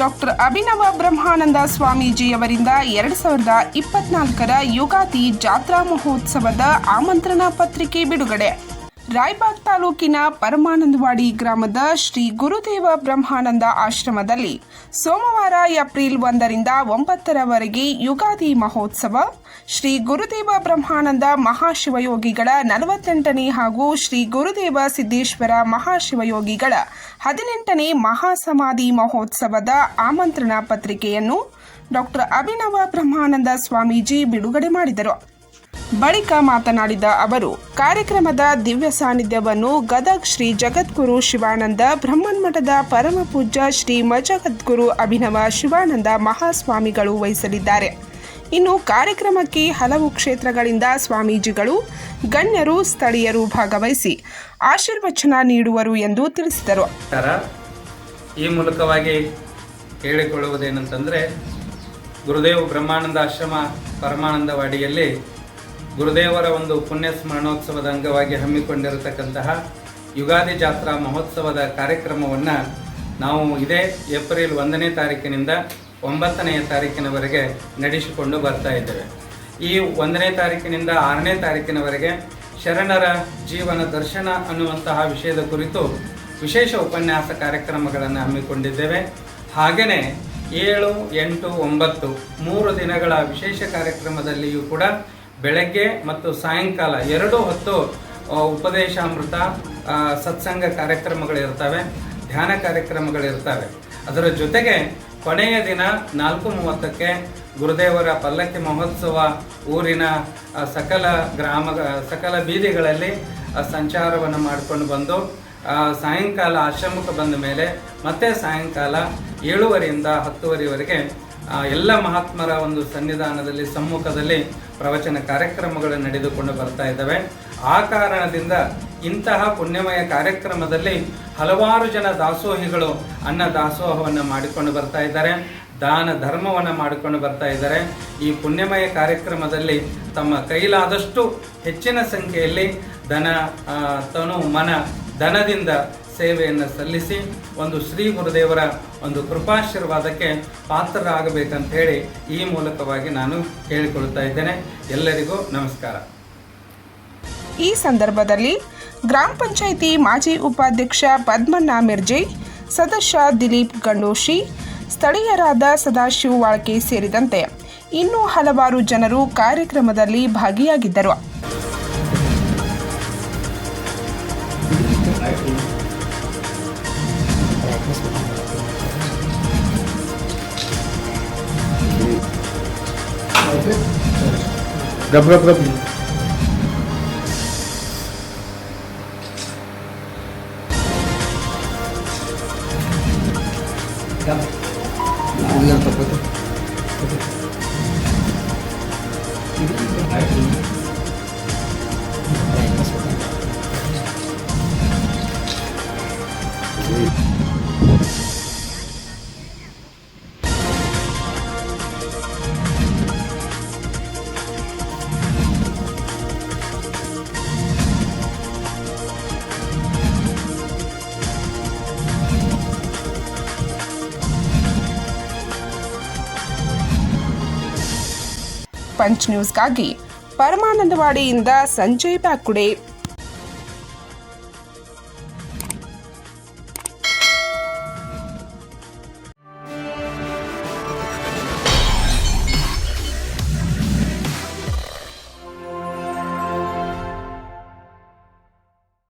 Doctor Abhinava ಬ್ರಹ್ಮಾನಂದ ಸ್ವಾಮೀಜಿಯವರಿಂದ ಎರಡ್ ಸಾವಿರದ ಇಪ್ಪತ್ನಾಲ್ಕರ ಯುಗಾದಿ ಜಾತ್ರಾ ಮಹೋತ್ಸವದ ಆಮಂತ್ರಣ ಪತ್ರಿಕೆ ಬಿಡುಗಡೆ. ರಾಯಬಾಗ್ ತಾಲೂಕಿನ ಪರಮಾನಂದವಾಡಿ ಗ್ರಾಮದ ಶ್ರೀ ಗುರುದೇವ ಬ್ರಹ್ಮಾನಂದ ಆಶ್ರಮದಲ್ಲಿ ಸೋಮವಾರ ಏಪ್ರಿಲ್ ಒಂದರಿಂದ ಒಂಬತ್ತರವರೆಗೆ ಯುಗಾದಿ ಮಹೋತ್ಸವ. ಶ್ರೀ ಗುರುದೇವ ಬ್ರಹ್ಮಾನಂದ ಮಹಾಶಿವಯೋಗಿಗಳ ನಲವತ್ತೆಂಟನೇ ಹಾಗೂ ಶ್ರೀ ಗುರುದೇವ ಸಿದ್ದೇಶ್ವರ ಮಹಾಶಿವಯೋಗಿಗಳ ಹದಿನೆಂಟನೇ ಮಹಾಸಮಾಧಿ ಮಹೋತ್ಸವದ ಆಮಂತ್ರಣ ಪತ್ರಿಕೆಯನ್ನು ಡಾಕ್ಟರ್ ಅಭಿನವ ಬ್ರಹ್ಮಾನಂದ ಸ್ವಾಮೀಜಿ ಬಿಡುಗಡೆ ಮಾಡಿದರು. ಬಳಿಕ ಮಾತನಾಡಿದ ಅವರು, ಕಾರ್ಯಕ್ರಮದ ದಿವ್ಯ ಸಾನ್ನಿಧ್ಯವನ್ನು ಗದಗ್ ಶ್ರೀ ಜಗದ್ಗುರು ಶಿವಾನಂದ, ಬ್ರಹ್ಮನ್ಮಠದ ಪರಮ ಪೂಜ್ಯ ಶ್ರೀ ಮಜಗದ್ಗುರು ಅಭಿನವ ಶಿವಾನಂದ ಮಹಾಸ್ವಾಮಿಗಳು ವಹಿಸಲಿದ್ದಾರೆ. ಇನ್ನು ಕಾರ್ಯಕ್ರಮಕ್ಕೆ ಹಲವು ಕ್ಷೇತ್ರಗಳಿಂದ ಸ್ವಾಮೀಜಿಗಳು, ಗಣ್ಯರು, ಸ್ಥಳೀಯರು ಭಾಗವಹಿಸಿ ಆಶೀರ್ವಚನ ನೀಡುವರು ಎಂದು ತಿಳಿಸಿದರು. ಈ ಮೂಲಕವಾಗಿ ಹೇಳಿಕೊಳ್ಳುವುದೇನಂತಂದರೆ, ಗುರುದೇವ್ ಬ್ರಹ್ಮಾನಂದ ಆಶ್ರಮ ಪರಮಾನಂದವಾಡಿಯಲ್ಲಿ ಗುರುದೇವರ ಒಂದು ಪುಣ್ಯ ಸ್ಮರಣೋತ್ಸವದ ಅಂಗವಾಗಿ ಹಮ್ಮಿಕೊಂಡಿರತಕ್ಕಂತಹ ಯುಗಾದಿ ಜಾತ್ರಾ ಮಹೋತ್ಸವದ ಕಾರ್ಯಕ್ರಮವನ್ನು ನಾವು ಇದೇ ಏಪ್ರಿಲ್ ಒಂದನೇ ತಾರೀಕಿನಿಂದ ಒಂಬತ್ತನೆಯ ತಾರೀಕಿನವರೆಗೆ ನಡೆಸಿಕೊಂಡು ಬರ್ತಾ ಇದ್ದೇವೆ. ಈ ಒಂದನೇ ತಾರೀಕಿನಿಂದ ಆರನೇ ತಾರೀಕಿನವರೆಗೆ ಶರಣರ ಜೀವನ ದರ್ಶನ ಅನ್ನುವಂತಹ ವಿಷಯದ ಕುರಿತು ವಿಶೇಷ ಉಪನ್ಯಾಸ ಕಾರ್ಯಕ್ರಮಗಳನ್ನು ಹಮ್ಮಿಕೊಂಡಿದ್ದೇವೆ. ಹಾಗೆಯೇ ಏಳು, ಎಂಟು, ಒಂಬತ್ತು, ಮೂರು ದಿನಗಳ ವಿಶೇಷ ಕಾರ್ಯಕ್ರಮದಲ್ಲಿಯೂ ಕೂಡ ಬೆಳಗ್ಗೆ ಮತ್ತು ಸಾಯಂಕಾಲ ಎರಡು ಹೊತ್ತು ಉಪದೇಶ ಉಪದೇಶಾಮೃತ ಸತ್ಸಂಗ ಕಾರ್ಯಕ್ರಮಗಳಿರ್ತವೆ ಧ್ಯಾನ ಕಾರ್ಯಕ್ರಮಗಳಿರ್ತವೆ ಅದರ ಜೊತೆಗೆ ಕೊನೆಯ ದಿನ ನಾಲ್ಕು ಮೂವತ್ತಕ್ಕೆ ಗುರುದೇವರ ಪಲ್ಲಕ್ಕಿ ಮಹೋತ್ಸವ, ಊರಿನ ಸಕಲ ಗ್ರಾಮ, ಸಕಲ ಬೀದಿಗಳಲ್ಲಿ ಸಂಚಾರವನ್ನು ಮಾಡಿಕೊಂಡು ಬಂದು ಸಾಯಂಕಾಲ ಆಶ್ರಮಕ್ಕೆ ಬಂದ ಮೇಲೆ ಮತ್ತೆ ಸಾಯಂಕಾಲ ಏಳುವರೆಯಿಂದ ಹತ್ತುವರೆವರೆಗೆ ಎಲ್ಲ ಮಹಾತ್ಮರ ಒಂದು ಸನ್ನಿಧಾನದಲ್ಲಿ ಸಮ್ಮುಖದಲ್ಲಿ ಪ್ರವಚನ ಕಾರ್ಯಕ್ರಮಗಳು ನಡೆದುಕೊಂಡು ಬರ್ತಾ ಇದ್ದಾವೆ. ಆ ಕಾರಣದಿಂದ ಇಂತಹ ಪುಣ್ಯಮಯ ಕಾರ್ಯಕ್ರಮದಲ್ಲಿ ಹಲವಾರು ಜನ ದಾಸೋಹಿಗಳು ಅನ್ನ ದಾಸೋಹವನ್ನು ಮಾಡಿಕೊಂಡು ಬರ್ತಾ ಇದ್ದಾರೆ. ದಾನ ಧರ್ಮವನ್ನು ಮಾಡಿಕೊಂಡು ಬರ್ತಾ ಇದ್ದಾರೆ. ಈ ಪುಣ್ಯಮಯ ಕಾರ್ಯಕ್ರಮದಲ್ಲಿ ತಮ್ಮ ಕೈಲಾದಷ್ಟು ಹೆಚ್ಚಿನ ಸಂಖ್ಯೆಯಲ್ಲಿ ದನ ತನು ಮನ ಧನದಿಂದ ಸೇವೆಯನ್ನು ಸಲ್ಲಿಸಿ ಒಂದು ಶ್ರೀ ಗುರುದೇವರ ಒಂದು ಕೃಪಾಶೀರ್ವಾದಕ್ಕೆ ಪಾತ್ರರಾಗಬೇಕಂತ ಹೇಳಿ ಈ ಮೂಲಕವಾಗಿ ನಾನು ಕೇಳಿಕೊಳ್ತಾ ಇದ್ದೇನೆ. ಎಲ್ಲರಿಗೂ ನಮಸ್ಕಾರ. ಈ ಸಂದರ್ಭದಲ್ಲಿ ಗ್ರಾಮ ಪಂಚಾಯಿತಿ ಮಾಜಿ ಉಪಾಧ್ಯಕ್ಷ ಪದ್ಮಣ್ಣ ಮಿರ್ಜಿ, ಸದಸ್ಯ ದಿಲೀಪ್ ಗಂಡೋಶಿ, ಸ್ಥಳೀಯರಾದ ಸದಾಶಿವ ವಾಳ್ಕೆ ಸೇರಿದಂತೆ ಇನ್ನೂ ಹಲವಾರು ಜನರು ಕಾರ್ಯಕ್ರಮದಲ್ಲಿ ಭಾಗಿಯಾಗಿದ್ದರು. itu Berapa? gap gap gap yang tepat itu punch ನ್ಯೂಸ್ಗಾಗಿ ಪರಮಾನಂದವಾಡಿಯಿಂದ ಸಂಜಯ್ ಬ್ಯಾಕುಡೆ.